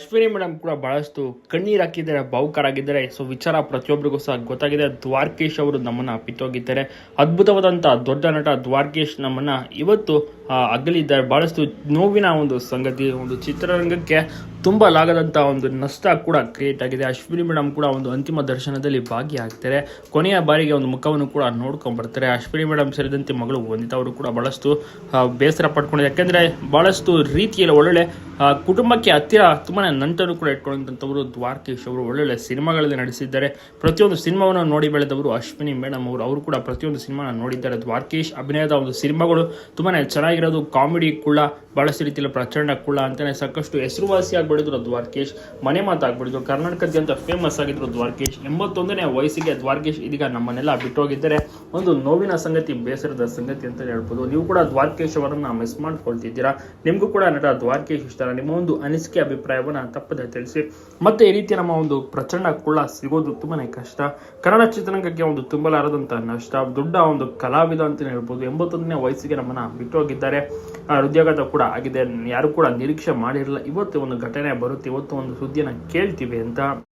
Ashwini madam ಕೂಡ ಬಹಳಷ್ಟು ಕಣ್ಣೀರು ಹಾಕಿದ್ದಾರೆ ಭಾವುಕರಾಗಿದ್ದಾರೆ ಸೊ ವಿಚಾರ ಪ್ರತಿಯೊಬ್ಬರಿಗೂ ಸಹ ಗೊತ್ತಾಗಿದೆ. ದ್ವಾರಕೇಶ್ ಅವರು ನಮ್ಮನ್ನ ಅಪ್ಪಿತೋಗಿದ್ದಾರೆ ಅದ್ಭುತವಾದಂಥ ದೊಡ್ಡ ನಟ ದ್ವಾರಕೇಶ್ ನಮ್ಮನ್ನ ಇವತ್ತು ಅಗಲಿದ್ದಾರೆ. ಬಹಳಷ್ಟು ನೋವಿನ ಒಂದು ಸಂಗತಿ, ಒಂದು ಚಿತ್ರರಂಗಕ್ಕೆ ತುಂಬ ಲಾಗದಂಥ ಒಂದು ನಷ್ಟ ಕೂಡ ಕ್ರಿಯೇಟ್ ಆಗಿದೆ. ಅಶ್ವಿನಿ ಮೇಡಮ್ ಕೂಡ ಒಂದು ಅಂತಿಮ ದರ್ಶನದಲ್ಲಿ ಭಾಗಿಯಾಗ್ತಾರೆ. ಕೊನೆಯ ಬಾರಿಗೆ ಒಂದು ಮುಖವನ್ನು ಕೂಡ ನೋಡ್ಕೊಂಡ್ ಬರ್ತಾರೆ. ಅಶ್ವಿನಿ ಮೇಡಮ್ ಸೇರಿದಂತೆ ಮಗಳು ವಂದಿತಾ ಅವರು ಕೂಡ ಬಹಳಷ್ಟು ಬೇಸರ ಪಡ್ಕೊಂಡಿದ್ದಾರೆ. ಯಾಕೆಂದರೆ ಬಹಳಷ್ಟು ರೀತಿಯಲ್ಲಿ ಒಳ್ಳೊಳ್ಳೆ ಆ, ಕುಟುಂಬಕ್ಕೆ ಹತ್ತಿರ ತುಂಬಾ ನಂಟನ್ನು ಕೂಡ ಇಟ್ಕೊಂಡಂಥವರು ದ್ವಾರಕೀಶ್ ಅವರು. ಒಳ್ಳೊಳ್ಳೆ ಸಿನಿಮಾಗಳಲ್ಲಿ ನಡೆಸಿದ್ದಾರೆ ಪ್ರತಿಯೊಂದು ಸಿನಿಮಾವನ್ನು ನೋಡಿ ಬೆಳೆದವರು ಅಶ್ವಿನಿ ಮೇಡಮ್ ಅವರು. ಅವರು ಕೂಡ ಪ್ರತಿಯೊಂದು ಸಿನಿಮಾನ ನೋಡಿದ್ದಾರೆ. ದ್ವಾರಕೀಶ್ ಅಭಿನಯದ ಒಂದು ಸಿನಿಮಾಗಳು ತುಂಬಾ ಚೆನ್ನಾಗಿರೋದು. ಕಾಮಿಡಿ ಕುಳ್ಳ ಬಹಳಷ್ಟು ರೀತಿಯಲ್ಲಿ ಪ್ರಚಂಡ ಕುಳ್ಳ ಅಂತಾನೆ ಸಾಕಷ್ಟು ಹೆಸರುವಾಸಿ ಆಗಿಬಿಡಿದ್ರು ದ್ವಾರಕೀಶ್ ಮನೆ ಮಾತಾಗ್ಬಿಡಿದ್ರು. ಕರ್ನಾಟಕದಾದ್ಯಂತ ಫೇಮಸ್ ಆಗಿದ್ರು ದ್ವಾರಕೀಶ್ ಎಂಬತ್ತೊಂದನೇ ವಯಸ್ಸಿಗೆ ದ್ವಾರಕೀಶ್ ಇದೀಗ ನಮ್ಮನ್ನೆಲ್ಲ ಬಿಟ್ಟೋಗಿದ್ದಾರೆ ಒಂದು ನೋವಿನ ಸಂಗತಿ ಬೇಸರದ ಸಂಗತಿ ಅಂತ ಹೇಳ್ಬೋದು. ನೀವು ಕೂಡ ದ್ವಾರಕೀಶ್ ಅವರನ್ನ ಮಿಸ್ ಮಾಡ್ಕೊಳ್ತಿದ್ದೀರಾ? ನಿಮಗೂ ಕೂಡ ನಟ ದ್ವಾರಕೇಶ್ ಇಷ್ಟ ನಿಮ್ಮ ಒಂದು ಅನಿಸಿಕೆ ಅಭಿಪ್ರಾಯವನ್ನ ತಪ್ಪದೆ ತಿಳಿಸಿ. ಮತ್ತೆ ಈ ರೀತಿ ನಮ್ಮ ಒಂದು ಪ್ರಚಂಡ ಕುಳ್ಳ ಸಿಗೋದು ತುಂಬಾನೇ ಕಷ್ಟ. ಕನ್ನಡ ಚಿತ್ರರಂಗಕ್ಕೆ ಒಂದು ತುಂಬಲಾರದಂತ ನಷ್ಟ. ದೊಡ್ಡ ಒಂದು ಕಲಾವಿದ ಅಂತ ಹೇಳ್ಬೋದು. ಎಂಬತ್ತೊಂದನೇ ವಯಸ್ಸಿಗೆ ನಮ್ಮನ್ನ ಬಿಟ್ಟು ಹೋಗಿದ್ದಾರೆ. ಹೃದಯಾಘಾತ ಕೂಡ ಆಗಿದೆ. ಯಾರು ಕೂಡ ನಿರೀಕ್ಷೆ ಮಾಡಿರಲಿಲ್ಲ. ಇವತ್ತು ಒಂದು ಘಟನೆ ಬರುತ್ತೆ. ಇವತ್ತು ಒಂದು ಸುದ್ದಿಯನ್ನ ಕೇಳ್ತೀವಿ ಅಂತ.